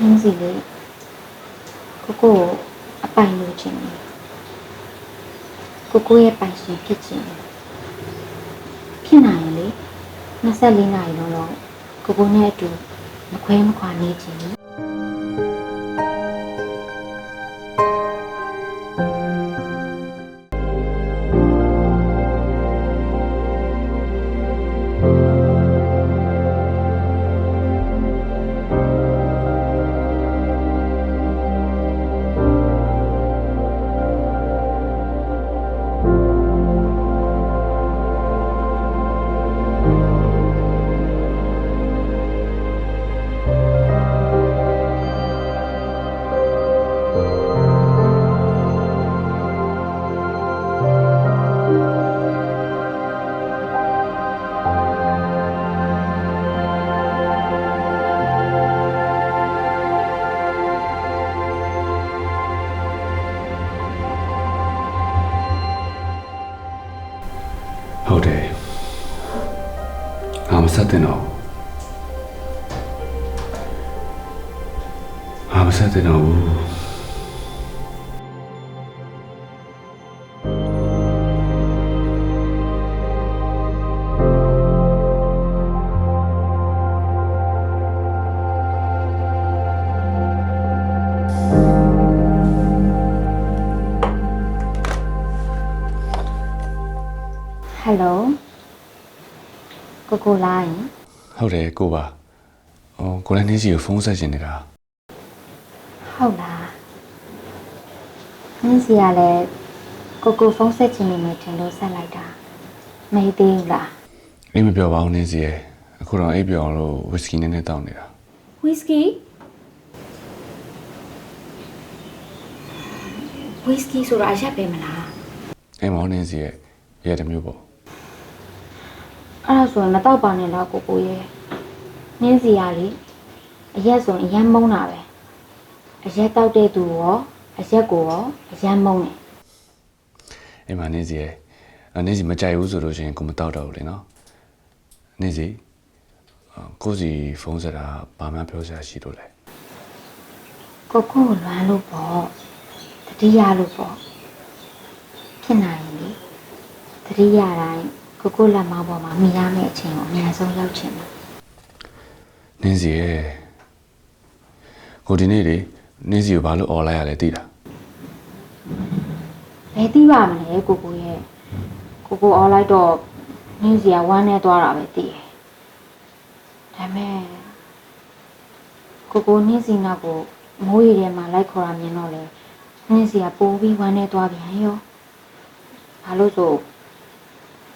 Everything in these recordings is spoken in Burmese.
နင်းစီလေးကိုကိုကိုအပိုင်လို့ချင်တယ်ကိုကိုရဲ့ပိုင်ရှင်ဖြစ်ချင်တယ်ဖြစ်နိုင်ရင်လေ24နာရီလုံးလုံးကိုကိုနဲ့အတူမခွဲမခွာနေချင်ဘူး ဟုတ်တယ်ငါမဆက်တင်တော့ငါမဆက်တင်တော့ဘူး ဟယ်လိုကိုကိုလိုင်းဟုတ်တယ်ကိုပါအော်ကိုလည်းနေစီကိုဖုန်းဆက်ချင်နေတာဟုတ်လားနင်းစီကလည်းကိုကိုဖုန်းဆက်ချင်နေမယ်ထင်လို့ဆက်လိုက်တာမဟိသေးဘူးလားအိမ်မပြောပါဘူးနေစီရဲ့အခုတော့အိပ်ပြောအောင်လို့ဝီစကီနည်းနည်းတောင်းနေတာဝီစကီဝီစကီဆိုတာရက်ပဲမလားအိမ်မောင်နေစီရဲ့ရဲတစ်မျိုးပေါ့ အဲ့ဒါဆိုရင်မတော့ပါနဲ့တော့ကိုကိုရဲ့နင်းစီရလေအရက်ဆိုရင်အရမ်းမုန်းတာပဲအရက်တောက်တဲ့သူရောအရက်ကိုရောအရမ်းမုန်းတယ်အိမ်မှာနေစီရဲ့အဲ့နေစီမကြိုက်ဘူးဆိုလို့ရှိရင်ကိုမတောက်တော့ဘူးလေနော်နေစီအော်ကိုစီဖုန်းဆက်တာဘာမှပြောစရာရှိလို့လဲကိုကိုကိုလွမ်းလို့ပေါ့တတိယလို့ပေါ့ဖြစ်နိုင်ရင်လေတတိယတိုင်း ကိုကိုလက်မောင်းပေါ်မှာမြင်ရမယ့်အချိန်ကိုအများဆုံးရောက်ချင်တယ်နင်းစီရဲ့ကိုဒီနေ့လေနင်းစီကိုဘာလို့អော်လိုက်ရလဲသိလားဘယ်သိပါမလဲကိုကိုရဲ့ကိုကိုအော်လိုက်တော့နင်းစီကဝမ်းနေသွားတာပဲသိတယ်ဒါပေမဲ့ကိုကိုနင်းစီနောက်ကိုမိုးရီထဲမှာလိုက်ခေါ်တာမြင်တော့လေနင်းစီကပိုးပြီးဝမ်းနေသွားပြန်ရောဘာလို့ဆို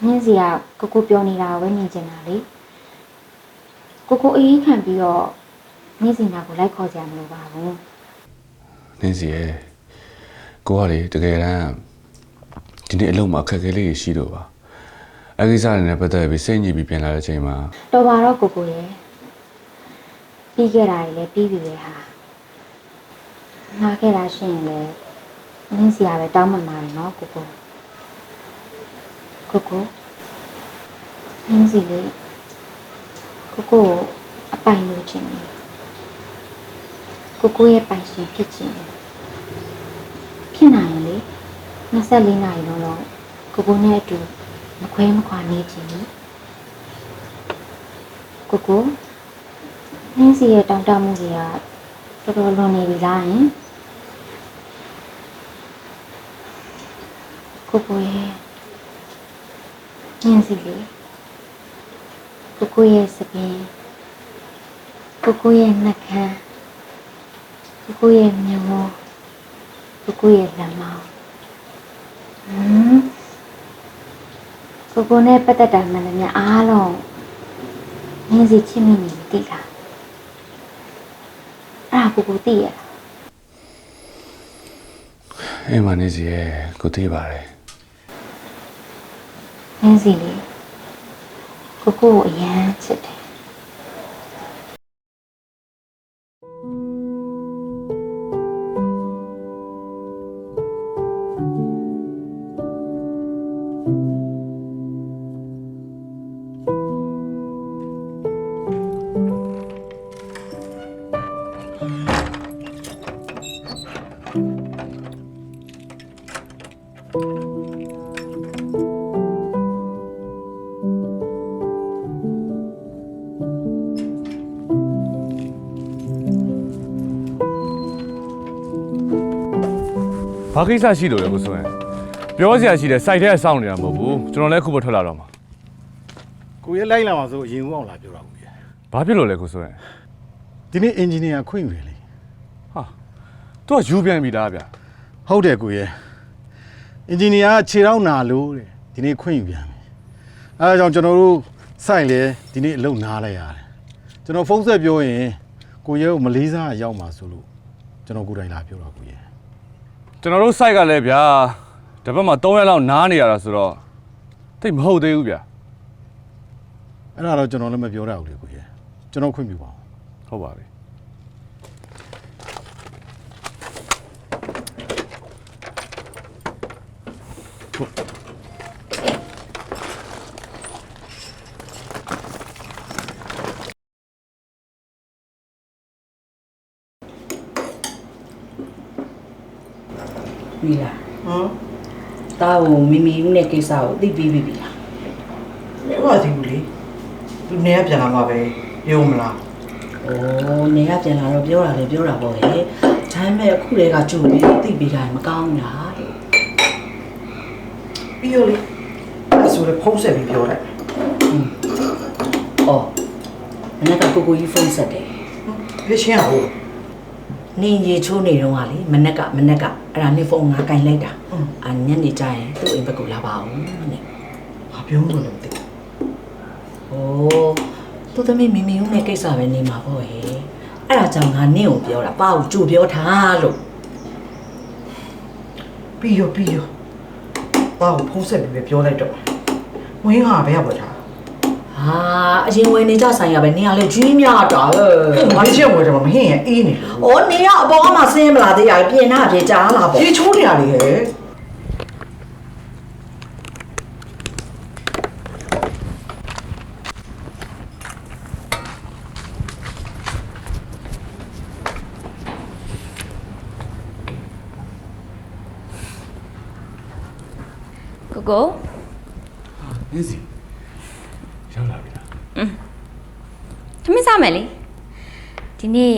နင်းစီကကိုကိုပြောနေတာကိုပဲမြင်ချင်တာလေကိုကိုအေးအေးခံပြီးတော့နင်းစီနောက်ကိုလိုက်ခေါ်ကြမလို့ပါဘူးနင်းစီရဲ့ကိုကလေတကယ်တမ်းဒီနေ့အလုံးမှာအခက်အခဲလေးတွေရှိတော့ပါအကိစ္စတွေနဲ့ပတ်သက်ပြီးစိတ်ညစ်ပြီးပြင်လာတဲ့အချိန်မှာတော်ပါတော့ကိုကိုရဲ့ပြီးခဲ့တာတွေလည်းပြီးပြီပဲဟာငါခဲ့တာရှိရင်လည်းနင်းစီရပဲတောင်းမှန်ပါတယ်နော်ကိုကို ကိုကိုနင်းစီလေးကိုကိုကိုအပိုင်လို့ချင်တယ်ကိုကိုရဲ့ပိုင်ရှင်ဖြစ်ချင်တယ်ဖြစ်နိုင်ရင်လေ24နာရီလုံးလုံးကိုကိုနဲ့အတူမခွဲမခွာနေချင်ဘူးကိုကိုနင်းစီရဲ့တောင်းတမှုတွေကတော်တော်လွန်နေပြီလားယင်ကိုကိုရဲ့ နင်းစီလေးကိုကိုရဲ့စပင်းကိုကိုရဲ့နှက်ခမ်းကိုကိုရဲ့မျက်ဝန်းကိုကိုရဲ့လက်မောင်းဟမ်ကိုကိုနဲ့ပတ်သက်တာမှန်တယ်များအားလုံးနင်းစီချစ်မိနေပြီတိလားအဲ့ဒါကိုကိုသိရလားအိမ်မှာနေစီရဲ့ကိုသိပါတယ် အဲ့စီလေးကိုကိုကိုအရန်ချစ်တယ်။ ဘာကိစ္စရှိလို့လဲကိုစွန်းပြောစရာရှိတယ်စိုက်ထဲကစောင့်နေတာမဟုတ်ဘူးကျွန်တော်လည်းခုပဲထွက်လာတော့မှာကိုရဲလိုက်လာမှာဆိုအရင်ကအောင်လာပြောတာကိုရဲဘာဖြစ်လို့လဲကိုစွန်းဒီနေ့အင်ဂျင်နီယာခွင့်ယူတယ်လေဟာသူကယူပြန်ပြီလားဗျာဟုတ်တယ်ကိုရဲအင်ဂျင်နီယာကခြေထောက်နာလို့တဲ့ဒီနေ့ခွင့်ယူပြန်ပြီအဲဒါကြောင့်ကျွန်တော်တို့စိုက်လေဒီနေ့အလုပ်နားလိုက်ရတယ်ကျွန်တော်ဖုန်းဆက်ပြောရင်ကိုရဲကိုမလေးစားရောက်မှာဆိုလို့ကျွန်တော်ကိုယ်တိုင်လာပြောတာကိုရဲ ကျွန်တော်တို့စိုက်ကလည်းဗျာတစ်ပတ်မှာ3ရက်လောက်နားနေရတာဆိုတော့တိတ်မဟုတ်သေးဘူးဗျာအဲ့ဒါတော့ကျွန်တော်လည်းမပြောတတ်ဘူးလေကိုရဲကျွန်တော်ခွင့်ပြုပါအောင်ဟုတ်ပါပြီ မိလားဟမ်တာကိုမီမီဦးနဲ့ကိစ္စကိုသိပြီးပြီလားမဟုတ်ပါသေးဘူးလေသူနေရပြန်လာမှာပဲရုံမလား။အိုးနေရပြန်လာတော့ပြောတာလေပြောတာပေါ့လေ။ဒါပေမဲ့အခုတည်းကကြုံပြီးသိပြီးတာမကောင်းလားတဲ့ပြီးရောလေအဲ့ဆိုလည်းဖုံးဆက်ပြီးပြောတယ်။အော်မနေ့ကကိုကိုကြီးဖုန်းဆက်တယ်ဘယ်ချင်းအောင်။ နင်းရေချိုးနေတော့ကလေမနေ့ကမနေ့ကအဲ့ဒါနေဖုန်းငါကင်လိုက်တာ။အညနေကျရင်သူ့အိမ်ဘက်ကလာပါအောင်တဲ့ဘာပြောလို့လဲမသိဘူး။အိုးသူသမီးမီမီဦးနဲ့ကိစ္စပဲနေမှာပေါ့ဟဲ့။အဲ့ဒါကြောင့်ငါနင့်ကိုပြောတာပါကိုကြိုပြောထားလို့ပြီးရောပြီးရောဘာကိုဖုံးဆက်ပြီးပဲပြောလိုက်တော့ဝင်းဟာဘယ်ရောက်ပါတာ ဟာအရင်ဝင်နေကြဆိုင်ရပဲနေရလဲကြီးများတာဟဲ့ဘာချင်းဝယ်တယ်မဟင်းရင်အေးနေလို့။ဩနေရအပေါ်ကမှဆင်းမလာသေးရပြင်နာပြေကြားလာပေါ့ရေချိုးနေရတယ်ဟဲ့ကိုကိုနင်းစီ ရောက်လာပြီလားထမင်းစားမယ်လေဒီနေ့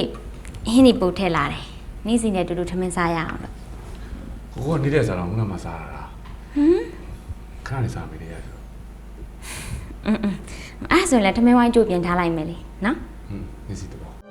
ဟင်းနေပို့ထည့်လာတယ်နေ့စဉ်နဲ့တူတူထမင်းစားရအောင်လို့ကိုကနေတဲ့စားတော့ငါမှစားရတာဟမ်ခဏနေစားမိတယ်ရဆိုအင်းအင်းအဲ့ဒါဆိုရင်လည်းထမင်းဝိုင်းကြိုးပြင်ထားလိုက်မယ်လေနော်ဟင်းနေစီတော့